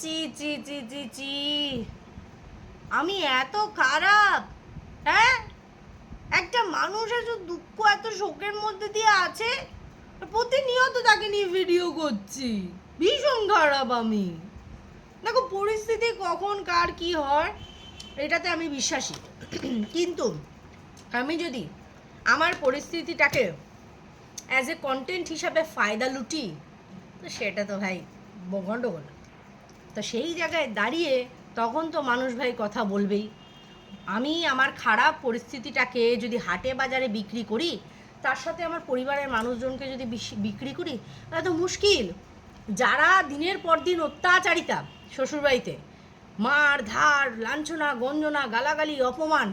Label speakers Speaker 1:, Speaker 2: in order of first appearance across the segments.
Speaker 1: চি চি চি চি চি আমি এত খারাপ হ্যাঁ? একটা মানুষ এত দুঃখ এত শোকের মধ্যে দিয়ে আছে, প্রতিনিয়ত তাকে নিয়ে ভিডিও করছি। ভীষণ খারাপ আমি। দেখো, পরিস্থিতি কখন, কার কি হয়, এটাতে আমি বিশ্বাসী। কিন্তু আমি যদি আমার পরিস্থিতিটাকে অ্যাজ এ কন্টেন্ট হিসাবে ফায়দা লুটি, তো সেটা তো ভাই গন্ডগোল তো সেই জায়গায় দাঁড়িয়ে তখন তো মানুষ ভাই কথা বলবেই। আমি আমার খারাপ পরিস্থিতিটাকে যদি হাটে বাজারে বিক্রি করি, তার সাথে আমার পরিবারের মানুষজনকে যদি বিক্রি করি, তাহলে তো মুশকিল। যারা দিনের পর দিন অত্যাচারিতা শ্বশুরবাড়িতে, মার, ধার, লাঞ্ছনা, গঞ্জনা, গালাগালি, অপমান,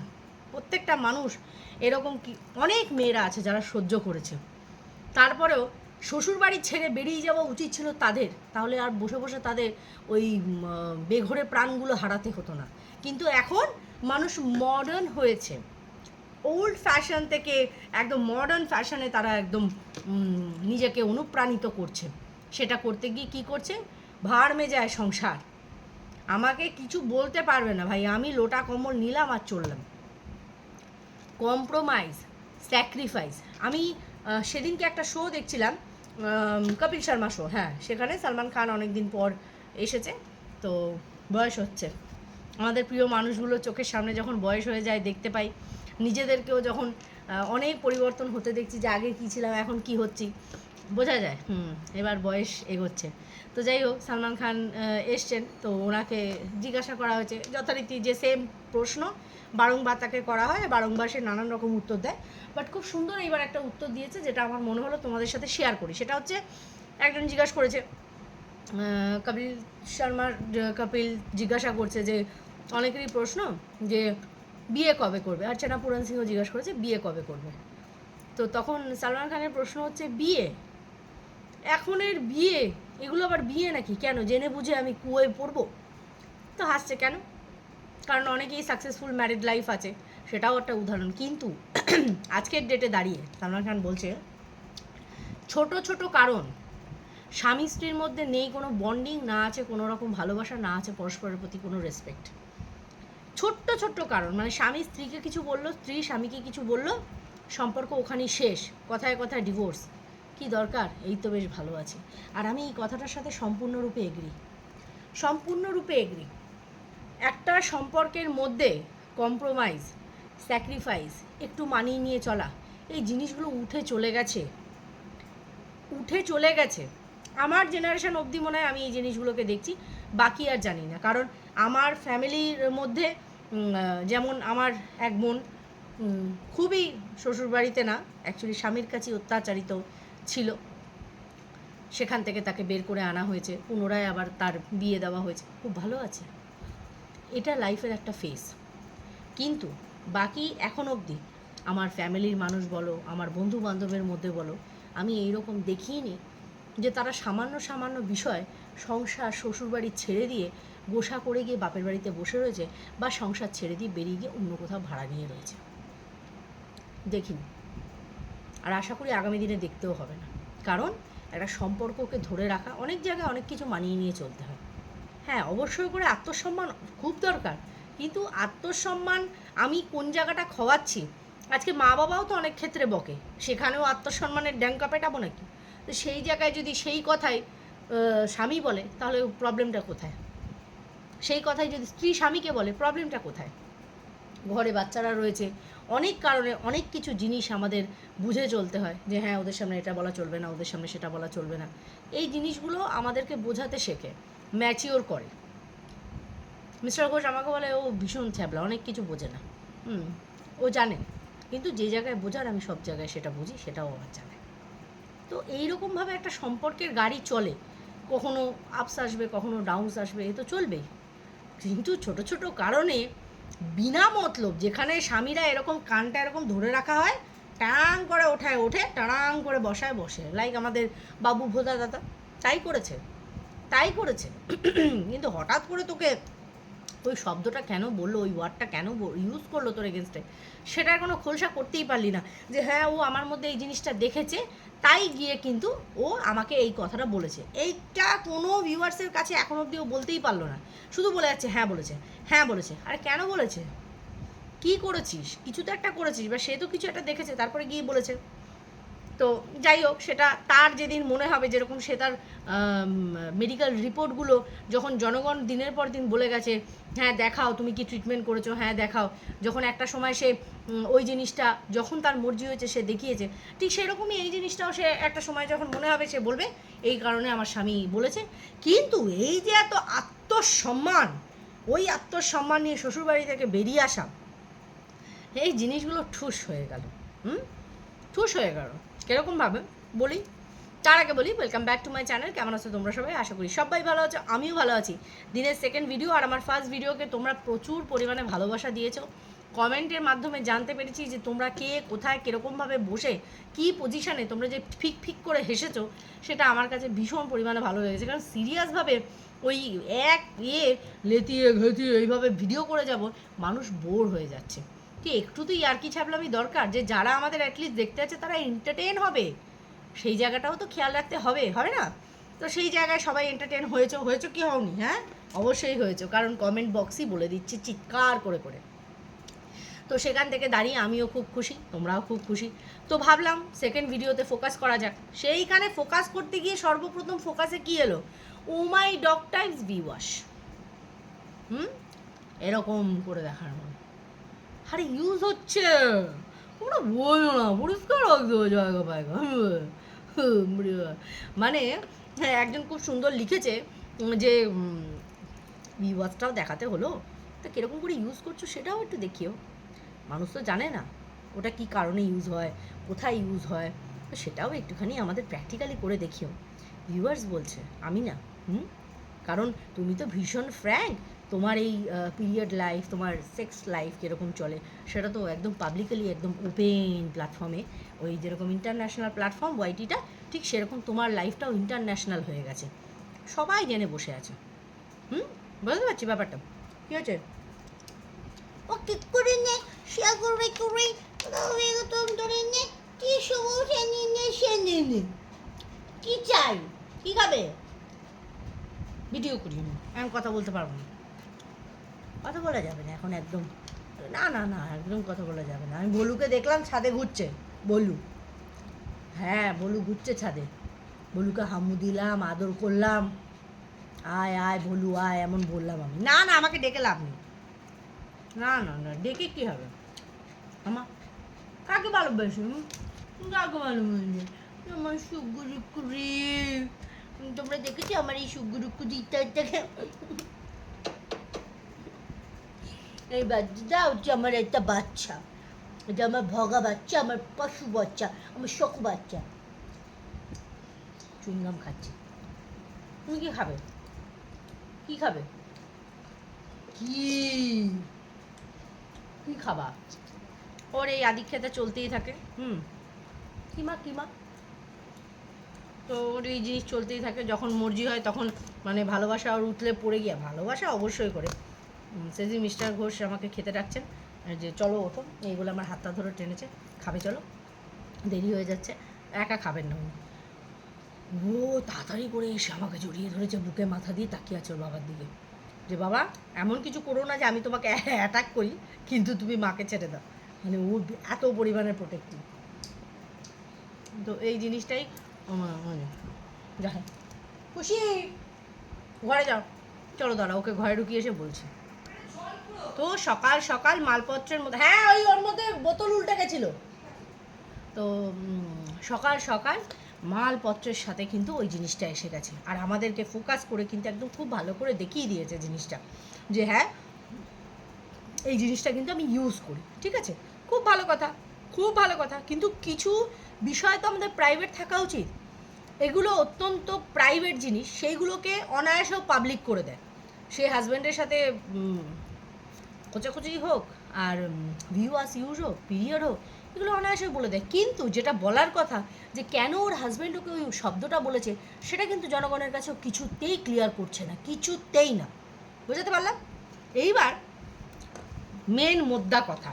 Speaker 1: প্রত্যেকটা মানুষ এরকম কি অনেক মেয়েরা আছে যারা সহ্য করেছে। তারপরেও শ্বশুরবাড়ি ছেড়ে বেরিয়ে যাওয়া উচিত ছিল তাদের। তাহলে আর বসে বসে তাদের ওই বেঘরে প্রাণগুলো হারাতে হতো না। কিন্তু এখন মানুষ মডার্ন হয়েছে। ওল্ড ফ্যাশন থেকে একদম মডার্ন ফ্যাশনে তারা একদম নিজেকে অনুপ্রাণিত করছে। সেটা করতে গিয়ে কি করছে? ভাড় মেজায় সংসার। আমাকে কিছু বলতে পারবে না ভাই। আমি লোটা কম্বল নিলাম আর চললাম। কম্প্রোমাইজ স্যাক্রিফাইস আমি সেদিনকে একটা শো দেখছিলাম। কপিল শর্মা শো হ্যাঁ সেখানে সালমান খান অনেক দিন পর এসেছে, তো বয়স হচ্ছে। আমাদের প্রিয় মানুষগুলো চোখের সামনে যখন বয়স হয়ে যায়, দেখতে পাই। নিজেদেরকেও যখন অনেক পরিবর্তন হতে দেখছি যে আগে কী ছিলাম, এখন কি হচ্ছি, বোঝা যায়, হুম, এবার বয়স এগোচ্ছে। তো যাই হোক, সালমান খান এসছেন, তো ওনাকে জিজ্ঞাসা করা হয়েছে, যথারীতি যে সেম প্রশ্ন বারংবার তাকে করা হয়, বারংবার সে নানান রকম উত্তর দেয়। বাট খুব সুন্দর এইবার একটা উত্তর দিয়েছে, যেটা আমার মনে হলো তোমাদের সাথে শেয়ার করি। সেটা হচ্ছে, একজন জিজ্ঞাসা করেছে কপিল শর্মার কপিল জিজ্ঞাসা করছে যে, অনেকেরই প্রশ্ন যে, বিয়ে কবে করবে? আর চেনা পুরান সিংহ জিজ্ঞাসা করেছে, বিয়ে কবে করবে? তো তখন সালমান খানের প্রশ্ন হচ্ছে, বিয়ে? এখনের বিয়ে? এগুলো আবার বিয়ে নাকি? কেন? জেনে বুঝে আমি কুয়োয় পড়ব? তো হাসছে, কেন? কারণ অনেকেই সাকসেসফুল ম্যারিড লাইফ আছে, সেটাও একটা উদাহরণ। কিন্তু আজকের ডেটে দাঁড়িয়ে সালমান খান বলছে, ছোট ছোট কারণ, স্বামী স্ত্রীর মধ্যে নেই, কোনো বন্ডিং না আছে, কোনো রকম ভালোবাসা না আছে, পরস্পরের প্রতি কোনো রেসপেক্ট ছোট্ট ছোট্ট কারণ মানে স্বামী স্ত্রীকে কিছু বলল, স্ত্রী স্বামীকে কিছু বলল, সম্পর্ক ওখানেই শেষ, কথায় কথায় ডিভোর্স কি দরকার? এই তো বেশ ভালো আছে। আর আমি এই কথাটার সাথে সম্পূর্ণরূপে এগ্রি সম্পূর্ণরূপে এগ্রি একটা সম্পর্কের মধ্যে কম্প্রোমাইজ স্যাক্রিফাইস একটু মানিয়ে নিয়ে চলা, এই জিনিসগুলো উঠে চলে গেছে। উঠে চলে গেছে। আমার জেনারেশন অবধি মনে হয় আমি এই জিনিসগুলোকে দেখছি, বাকি আর জানি না। কারণ আমার ফ্যামিলির মধ্যে যেমন আমার এক বোন খুবই শ্বশুরবাড়িতে না অ্যাকচুয়ালি স্বামীর কাছেই অত্যাচারিত ছিল। সেখান থেকে তাকে বের করে আনা হয়েছে। পুনরায় আবার তার বিয়ে দেওয়া হয়েছে। খুব ভালো আছে। এটা লাইফের একটা ফেস কিন্তু বাকি এখন অবধি আমার ফ্যামিলির মানুষ বলো, আমার বন্ধু বান্ধবের মধ্যে বলো, আমি এইরকম দেখিনি যে তারা সামান্য সামান্য বিষয় সংসার, শ্বশুরবাড়ি ছেড়ে দিয়ে গোসা করে গিয়ে বাপের বাড়িতে বসে রয়েছে বা সংসার ছেড়ে দিয়ে বেরিয়ে গিয়ে অন্য কোথাও ভাড়া নিয়ে রয়েছে। দেখিনি। আর আশা করি আগামী দিনে দেখতেও হবে না। কারণ একটা সম্পর্ককে ধরে রাখা, অনেক জায়গায় অনেক কিছু মানিয়ে নিয়ে চলতে হয়। হ্যাঁ অবশ্যই করে আত্মসম্মান খুব দরকার। কিন্তু আত্মসম্মান আমি কোন জায়গাটা খোয়াচ্ছি আজকে মা বাবাও তো অনেক ক্ষেত্রে বকে। সেখানেও আত্মসম্মানের ড্যাঙ্কা পেটাবো নাকি? তো সেই জায়গায় যদি সেই কথাই স্বামী বলে, তাহলে প্রবলেমটা কোথায়? সেই কথাই যদি স্ত্রী স্বামীকে বলে, প্রবলেমটা কোথায়? ঘরে বাচ্চারা রয়েছে, অনেক কারণে অনেক কিছু জিনিস আমাদের বুঝে চলতে হয় যে হ্যাঁ ওদের সামনে এটা বলা চলবে না, ওদের সামনে সেটা বলা চলবে না। এই জিনিসগুলো আমাদেরকে বোঝাতে শেখে। ম্যাচিওর করে। মিস্টার ঘোষ আমাকে বলে, ও ভীষণ ছ্যাবলা, অনেক কিছু বোঝে না। হুম, ও জানে। কিন্তু যে জায়গায় বোঝার আমি সব জায়গায় সেটা বুঝি, সেটাও আমার জানে। তো এইরকমভাবে একটা সম্পর্কের গাড়ি চলে। কখনো আপস আসবে, কখনো ডাউনস আসবে, এ তো চলবেই। কিন্তু ছোট ছোট কারণে বিনা মতলব যেখানে স্বামীরা এরকম কানটা এরকম ধরে রাখা হয় টাং করে ওঠায়, ওঠে টাং করে বসায়, বসে। লাইক আমাদের বাবু ভোদা দাদা, তাই করেছে। তাই করেছে। কিন্তু হঠাৎ করে তোকে ওই শব্দটা কেন বলল, ওই ওয়ার্ডটা কেন ইউজ করল তোর এগেনস্টে সেটার কোনো খোলসা করতেই পারলি না যে হ্যাঁ ও আমার মধ্যে এই জিনিসটা দেখেছে, তাই গিয়ে কিন্তু ও আমাকে এই কথাটা বলেছে। এইটা কোনো ভিউয়ার্সের কাছে এখন অবধি ও বলতেই পারল না। শুধু বলে যাচ্ছে হ্যাঁ বলেছে হ্যাঁ বলেছে। আরে কেন বলেছে? কি করেছিস? কিছু তো একটা করেছিস বা সে তো কিছু একটা দেখেছে, তারপরে গিয়ে বলেছে। তো যাই হোক, সেটা তার যেদিন মনে হবে, যেরকম সে তার মেডিকেল রিপোর্টগুলো যখন জনগণ দিনের পর দিন বলে গেছে হ্যাঁ দেখাও, তুমি কি ট্রিটমেন্ট করেছ? হ্যাঁ দেখাও। যখন একটা সময় সে ওই জিনিসটা যখন তার মর্জি হয়েছে, সে দেখিয়েছে, ঠিক সেরকমই এই জিনিসটাও সে একটা সময় যখন মনে হবে, সে বলবে, এই কারণে আমার স্বামী বলেছে। কিন্তু এই যে এত আত্মসম্মান, ওই আত্মসম্মান নিয়ে শ্বশুরবাড়ি থেকে বেরিয়ে আসা, এই জিনিসগুলো ঠুস হয়ে গেল, হুম? ঠুস হয়ে গেল। কীরকমভাবে বলি? তার আগে বলি welcome back to my channel কেমন আছো তোমরা সবাই? আশা করি সবাই ভালো আছো, আমিও ভালো আছি। দিনের সেকেন্ড ভিডিও আর আমার ফার্স্ট ভিডিওকে তোমরা প্রচুর পরিমাণে ভালোবাসা দিয়েছ। কমেন্টের মাধ্যমে জানতে পেরেছি যে তোমরা কে, কোথায় কীরকমভাবে বসে, কী পজিশানে তোমরা যে ফিক ফিক করে হেসেছো, সেটা আমার কাছে ভীষণ পরিমাণে ভালো লেগেছে। কারণ সিরিয়াসভাবে ওই এক ইয়ে লেতিয়ে ঘেতিয়ে এইভাবে ভিডিও করে যাব, মানুষ বোর হয়ে যাচ্ছে। কি একটু তো ইয়ার্কি ছাপলামই দরকার? যে যারা আমাদের অ্যাটলিস্ট দেখতে আছে তারা এন্টারটেন হবে। সেই জায়গাটাও তো খেয়াল রাখতে হবে হবে না? তো সেই জায়গায় সবাই এন্টারটেন হয়েছো হয়েছো কি হওনি হ্যাঁ? অবশ্যই হয়েছো, কারণ কমেন্ট বক্সই বলে দিচ্ছে, চিৎকার করে করে। তো সেখান থেকে দাঁড়িয়ে আমিও খুব খুশি, তোমরাও খুব খুশি। তো ভাবলাম সেকেন্ড ভিডিওতে ফোকাস করা যাক। সেইখানে ফোকাস করতে গিয়ে সর্বপ্রথম ফোকাসে কি এলো? ও my dog types be wash. হুম? এরকম করে দেখার মনে আরে ইউজ হচ্ছে ওরা বলো না পরিষ্কার রাখতে হবে জায়গা পায়গা মানে হ্যাঁ একজন খুব সুন্দর লিখেছে যে ভিউয়ার্সটাও দেখাতে হলো তা কীরকম করে ইউজ করছ সেটাও একটু দেখিও মানুষ তো জানে না ওটা কি কারণে ইউজ হয় কোথায় ইউজ হয় তো সেটাও একটুখানি আমাদের প্র্যাকটিক্যালি করে দেখিও ভিউয়ার্স বলছে আমি না হুম কারণ তুমি তো ভীষণ ফ্র্যাঙ্ক তোমার এই পিরিয়ড লাইফ তোমার সেক্স লাইফ কীরকম চলে সেটা তো একদম পাবলিকালি একদম ওপেন প্ল্যাটফর্মে ওই যেরকম ইন্টারন্যাশনাল প্ল্যাটফর্ম ওয়াইটিটা ঠিক সেরকম তোমার লাইফটাও ইন্টারন্যাশনাল হয়ে গেছে। সবাই জেনে বসে আছে। হুম? বুঝতে পারছি ব্যাপারটা? কী হয়েছে
Speaker 2: ও কি করে নে? সাগরে করে? বেগতম ধরে নে। কি সমস্যা নিয়ে নে সে নে নে।
Speaker 1: কি চাই? কি খাবে? ভিডিও করি আমি কথা বলতে পারব না। কথা বলা যাবে না এখন একদম। না না না, একদম কথা বলা যাবে না। আমি বলুকে দেখলাম ছাদে ঘুরছে, বলু। হ্যাঁ বলু ঘুরছে ছাদে। বলুকে হামু দিলাম, আদর করলাম। আয় আয়, বলু, আয়, এমন বললাম আমি। না না, আমাকে ডেকে লাভ নেই। না না না, ডেকে কি হবে? আমার কাকে ভালোবাসি? কাকে ভালোবাসি? আমার সুগুরুকুরি তোমরা দেখেছ আমার এই সুগুরুকুরিটাকে এই বাচ্চাটা হচ্ছে আমার একটা বাচ্চা। এটা আমার ভগা বাচ্চা আমার পশু বাচ্চা আমার শখ বাচ্চা। চুনগাম খাচ্ছি। তুমি কি খাবে? কি খাবে? কি? কি খাবা? ওর এই আদি খেতে চলতেই থাকে। হুম। কিমা কিমা? তো ওর এই জিনিস চলতেই থাকে। যখন মর্জি হয় তখন মানে ভালোবাসা ওর উঠলে পড়ে গিয়া ভালোবাসা অবশ্যই করে। সেজি মিস্টার ঘোষ আমাকে খেতে ডাকছেন। যে, চলো ওঠো। এইগুলো আমার হাতটা ধরে টেনেছে। খাবে, চলো। দেরি হয়ে যাচ্ছে। একা খাবেন না উনি। ও, তাড়াতাড়ি করে এসে আমাকে জড়িয়ে ধরেছে বুকে মাথা দিয়ে, তাকিয়ে আছে ওর বাবার দিকে। যে, বাবা, এমন কিছু করো না যে, আমি তোমাকে অ্যাটাক করি, কিন্তু তুমি মাকে ছেড়ে দাও। মানে ও এত পরিমাণে প্রোটেক্টিভ তো এই জিনিসটাই মানে যাই খুশি? ঘরে যাও। চলো দাঁড়া ওকে ঘরে ঢুকিয়ে এসে বলছি। তো সকাল সকাল মালপত্রের মধ্যে হ্যাঁ ওই ওর মধ্যে বোতল উল্টে গেছিল। তো সকাল সকাল মালপত্রের সাথে কিন্তু ওই জিনিসটা এসে গেছে। আর আমাদেরকে ফোকাস করে কিন্তু একদম খুব ভালো করে দেখিয়ে দিয়েছে জিনিসটা। যে হ্যাঁ এই জিনিসটা কিন্তু আমি ইউজ করি, ঠিক আছে? খুব ভালো কথা, খুব ভালো কথা। কিন্তু কিছু বিষয় তো আমাদের প্রাইভেট থাকা উচিত। এগুলো অত্যন্ত প্রাইভেট জিনিস, সেইগুলোকে অনায়াসেও পাবলিক করে দেয়। সে হাজব্যান্ডের সাথে খোঁচাখুচি হোক আর ভিউয়ার্স ইউজ হোক পিরিয়ড হোক, এগুলো অনায়াসে বলে দেয়। কিন্তু যেটা বলার কথা যে কেন ওর হাজব্যান্ড ওকে ওই শব্দটা বলেছে, সেটা কিন্তু জনগণের কাছেও কিছুতেই ক্লিয়ার করছে না, কিছুতেই না। বুঝাতে পারলাম? এইবার মেন মোদ্দা কথা।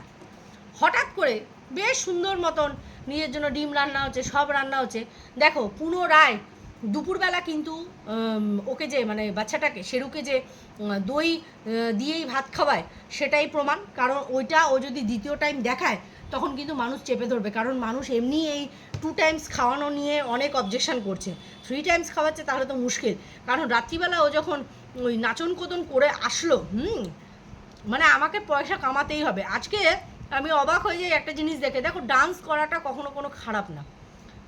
Speaker 1: হঠাৎ করে বেশ সুন্দর মতন নিজের জন্য ডিম রান্না হচ্ছে, সব রান্না হচ্ছে। দেখো, পুনরায় দুপুরবেলা কিন্তু ওকে যে মানে বাচ্চাটাকে, শেরুকে যে দই দিয়েই ভাত খাওয়ায়, সেটাই প্রমাণ। কারণ ওইটা ও যদি দ্বিতীয় টাইম দেখায়, তখন কিন্তু মানুষ চেপে ধরবে। কারণ মানুষ এমনি এই টু টাইমস খাওয়ানো নিয়ে অনেক অবজেকশন করছে। থ্রি টাইমস খাওয়াচ্ছে তাহলে তো মুশকিল। কারণ রাত্রিবেলা ও যখন ওই নাচন কোদন করে আসলো, হুম মানে আমাকে পয়সা কামাতেই হবে। আজকে আমি অবাক হয়ে যাই একটা জিনিস দেখে। দেখো ডান্স করাটা কখনো কোনো খারাপ না।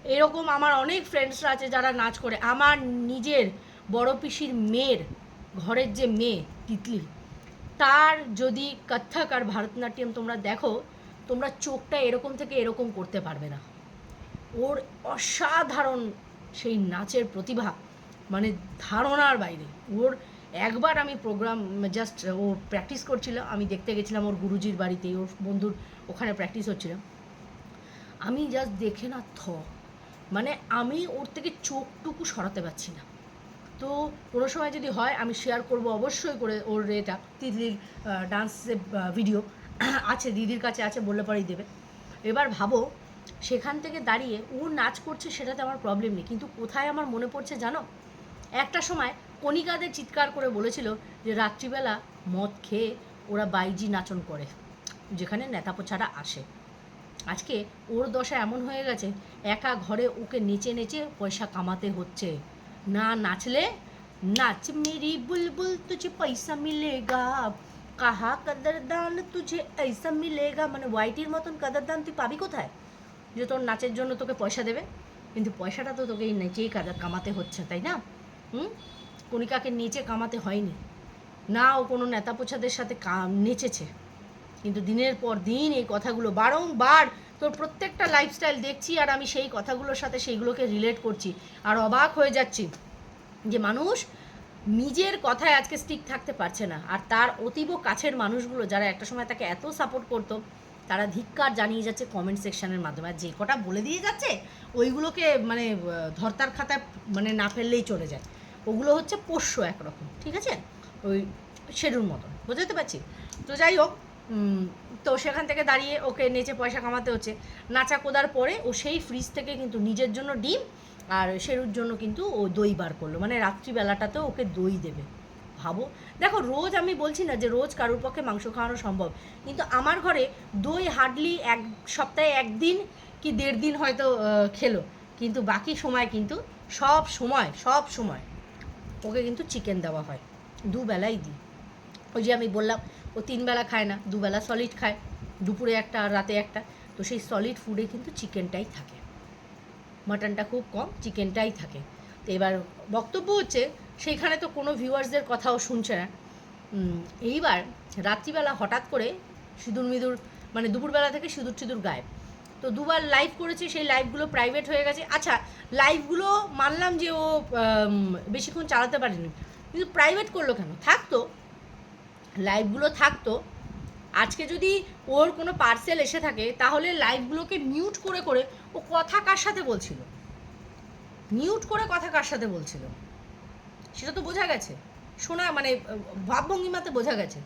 Speaker 1: এরকম আমার অনেক ফ্রেন্ডসরা আছে যারা নাচ করে। আমার নিজের বড় পিসির মেয়ের ঘরের যে মেয়ে, তিতলি, তার যদি কত্থক আর ভারতনাট্যম তোমরা দেখো, তোমরা চোখটা এরকম থেকে এরকম করতে পারবে না। ওর অসাধারণ সেই নাচের প্রতিভা মানে ধারণার বাইরে। ওর একবার আমি প্রোগ্রাম জাস্ট ও প্র্যাকটিস করছিল, আমি দেখতে গেছিলাম ওর গুরুজির বাড়িতে, ওর বন্ধুর ওখানে প্র্যাকটিস হচ্ছিল। আমি জাস্ট দেখে না, থ মানে আমি ওর থেকে চোখটুকু সরাতে পারছি না। তো কোনো সময় যদি হয়, আমি শেয়ার করব অবশ্যই করে ওর এটা, তিতলির ডান্সের ভিডিও আছে, দিদির কাছে আছে, বললে পরেই দেবে। এবার ভাবো, সেখান থেকে দাঁড়িয়ে ও নাচ করছে সেটাতে আমার প্রবলেম নেই। কিন্তু কোথায় আমার মনে পড়ছে জানো? একটা সময় কণিকাদের চিৎকার করে বলেছিল যে, রাত্রিবেলা মদ খেয়ে ওরা বাইজি নাচন করে, যেখানে নেতাপোছারা আসে। আজকে ওর দশা এমন হয়ে গেছে, একা ঘরে ওকে নেচে নেচে পয়সা কামাতে হচ্ছে। না নাচলে, নাচ মেরি বুলবুল তুঝে পয়সা মিলেগা। কাহা কদরদান তুঝে ऐसा মিলেগা। মানে ওয়াইটির মতন কদরদান তুই পাবি কোথায়? যে তোর নাচের জন্য তোকে পয়সা দেবে। কিন্তু পয়সাটা তো তোকে এই নেচেই কামাতে হচ্ছে, তাই না? হুম? কণিকাকে নেচে কামাতে হয়নি। না ও কোনো নেতা পোছাদের সাথে নেচেছে। কিন্তু দিনের পর দিন এই কথাগুলো বারংবার তোর প্রত্যেকটা লাইফস্টাইল দেখছি আর আমি সেই কথাগুলোর সাথে সেইগুলোকে রিলেট করছি। আর অবাক হয়ে যাচ্ছি যে মানুষ নিজের কথায় আজকে স্টিক থাকতে পারছে না। আর তার অতীব কাছের মানুষগুলো যারা একটা সময় তাকে এত সাপোর্ট করতো, তারা ধিক্কার জানিয়ে যাচ্ছে কমেন্ট সেকশনের মাধ্যমে। আর যে কটা বলে দিয়ে যাচ্ছে, ওইগুলোকে মানে ধর্তার খাতায় মানে না ফেললেই চলে যায়। ওগুলো হচ্ছে পোষ্য একরকম, ঠিক আছে? ওই শেডুর মতন, বুঝতে পারছি তো যাই হোক তো সেখান থেকে দাঁড়িয়ে ওকে নেচে পয়সা কামাতে হচ্ছে। নাচা কোদার পরে ও সেই ফ্রিজ থেকে কিন্তু নিজের জন্য ডিম আর শেরুর জন্য কিন্তু ও দই বার করল। মানে রাত্রিবেলাটাতে ওকে দই দেবে। ভাবো। দেখো, রোজ আমি বলছি না যে রোজ কারোর পক্ষে মাংস খাওয়ানো সম্ভব। কিন্তু আমার ঘরে দই হার্ডলি এক সপ্তাহে একদিন কি দেড় দিন হয়তো খেলো। কিন্তু বাকি সময় কিন্তু সব সময় সব সময় ওকে কিন্তু চিকেন দেওয়া হয়। দুবেলাই দিই। ওই যে আমি বললাম, ও তিনবেলা খায় না, দুবেলা সলিড খায়, দুপুরে একটা আর রাতে একটা। তো সেই সলিড ফুডে কিন্তু চিকেনটাই থাকে। মাটনটা খুব কম চিকেনটাই থাকে। তো এবার বক্তব্য হচ্ছে, সেইখানে তো কোনো ভিউয়ার্সদের কথাও শুনছে না। এইবার রাত্রিবেলা হঠাৎ করে সিঁদুর মিঁদুর মানে দুপুরবেলা থেকে সিঁদুর সিঁদুর গায়েব। তো দুবার লাইভ করেছে, সেই লাইভগুলো প্রাইভেট হয়ে গেছে। আচ্ছা লাইভগুলো মানলাম যে ও বেশিক্ষণ চালাতে পারেনি। কিন্তু প্রাইভেট করল কেন? থাকতো লাইভগুলো থাকতো, আজকে যদি ওর কোনো পার্সেল এসে থাকে, তাহলে লাইভগুলোকে মিউট করে করে ও কথা কার সাথে বলছিল? মিউট করে কথা কার সাথে বলছিল? সেটা তো বোঝা গেছে। শোনা মানে ভাবভঙ্গিমাতে বোঝা গেছে।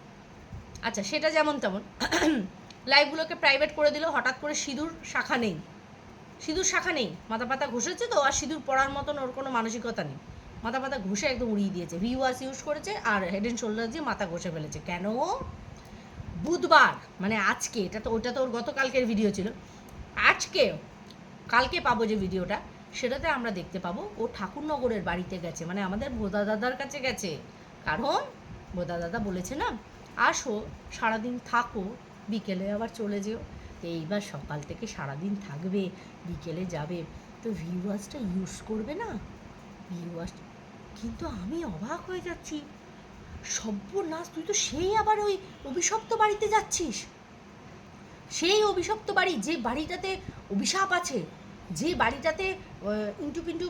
Speaker 1: আচ্ছা সেটা যেমন তেমন। লাইভগুলোকে প্রাইভেট করে দিল, হঠাৎ করে সিঁদুর শাখা নেই। সিঁদুর শাখা নেই, মাথা পাতা ঘষেছে তো, আর সিঁদুর পড়ার মতন ওর কোনো মানসিকতা নেই। মাথা মাথা ঘষে একদম উড়িয়ে দিয়েছে। ভিওয়াস ইউজ করেছে আর হেড অ্যান্ড শোল্ডার দিয়ে মাথা ঘষে ফেলেছে। কেন? বুধবার মানে আজকে, এটা তো, ওটা তো ওর গতকালকের ভিডিও ছিল। আজকে, কালকে পাবো যে ভিডিওটা সেটাতে আমরা দেখতে পাবো, ও ঠাকুরনগরের বাড়িতে গেছে। মানে আমাদের বোদা দাদার কাছে গেছে। কারণ বোদা দাদা বলেছে না, আসো, সারাদিন থাকো, বিকেলে আবার চলে যেও। তো এইবার সকাল থেকে সারাদিন থাকবে, বিকেলে যাবে। তো ভিউয়ার্সটা ইউজ করবে না? ভিউয়ার্স কিন্তু আমি অবাক হয়ে যাচ্ছি। সর্বনাশ তুই তো সেই আবার ওই অভিশপ্ত বাড়িতে যাচ্ছিস। সেই অভিশপ্ত বাড়ি, যে বাড়িটাতে অভিশাপ আছে, যে বাড়িটাতে ইন্টু পিন্টু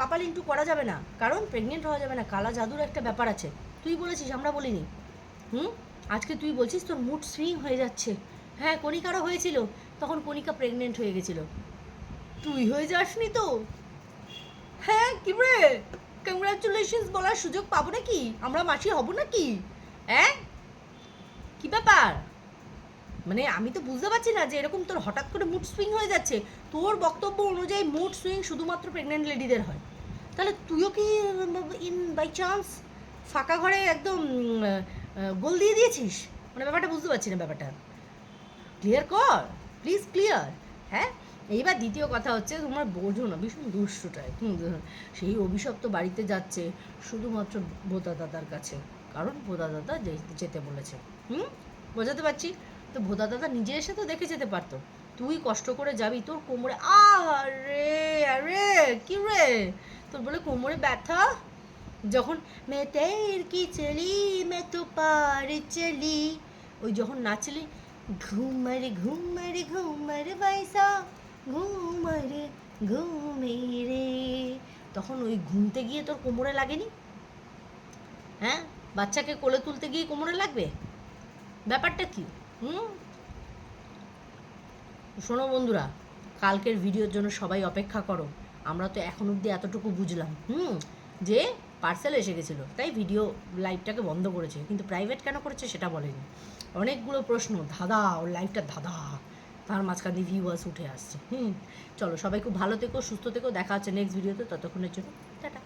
Speaker 1: পাপাল ইন্টু করা যাবে না, কারণ প্রেগনেন্ট হওয়া যাবে না, কালা জাদুর একটা ব্যাপার আছে। তুই বলেছিস, আমরা বলিনি। হুম? আজকে তুই বলছিস তোর মুড সুইং হয়ে যাচ্ছে। হ্যাঁ কণিকারও হয়েছিল, তখন কণিকা প্রেগনেন্ট হয়ে গেছিল। তুই হয়ে যাসনি তো? হ্যাঁ কি রে? কংগ্রাচুলেশনস বলার সুযোগ পাবো নাকি? আমরা মাসি হব নাকি? হ্যাঁ? কি ব্যাপার? মানে আমি তো বুঝতে পারছি না যে এরকম তোর হঠাৎ করে মুড সুইং হয়ে যাচ্ছে। তোর বক্তব্য অনুযায়ী মুড সুইং শুধুমাত্র প্রেগনেন্ট লেডিদের হয়। তাহলে তুইও কি ইন বাই চান্স ফাঁকা ঘরে একদম গোল দিয়ে দিয়েছিস? মানে ব্যাপারটা বুঝতে পারছি না ব্যাপারটা। ক্লিয়ার কর? প্লিজ ক্লিয়ার হ্যাঁ? এইবার দ্বিতীয় কথা হচ্ছে তোমার বোঝো না, ভীষণ দুষ্টটাই সেই অভিশপ্ত বাড়িতে যাচ্ছে শুধুমাত্র বোদা দাদার কাছে, কারণ বোদা দাদা যেতে বলেছে, হুম, বোঝাতে পারছি? তো ভোদা দাদা নিজে এসে তো দেখে যেতে পারতো, তুই কষ্ট করে যাবি, তোর কোমরে আরে আরে, কি রে? তোর বলে কোমরে ব্যথা? যখন মে তের কি চলি মে তো পার চলি, ওই যখন নাচলি, ঘুম মারে, ঘুম ঘুমার ঘুমার ঘুমার বাইসা ঘুমার ঘুমে রে তখন ওই ঘুমতে গিয়ে তোর কোমরে লাগেনি? হ্যাঁ? বাচ্চাকে কোলে তুলতে গিয়ে কোমরে লাগবে? ব্যাপারটা কি? হুম? শোনো বন্ধুরা, কালকের ভিডিওর জন্য সবাই অপেক্ষা করো। আমরা তো এখন অবধি এতটুকু বুঝলাম, হুম? যে পার্সেল এসে গেছিল, তাই ভিডিও লাইভটাকে বন্ধ করেছে। কিন্তু প্রাইভেট কেন করেছে সেটা বলেনি। অনেকগুলো প্রশ্ন, ধাঁধা, ওর লাইভটা ধাঁধা। তার মাঝখান দিয়ে ভিউয়ার্স উঠে আসছে। হুম, চলো সবাই খুব ভালো থেকো, সুস্থ থেকো, দেখা হচ্ছে নেক্সট ভিডিওতে ততক্ষণের জন্য, টাটা।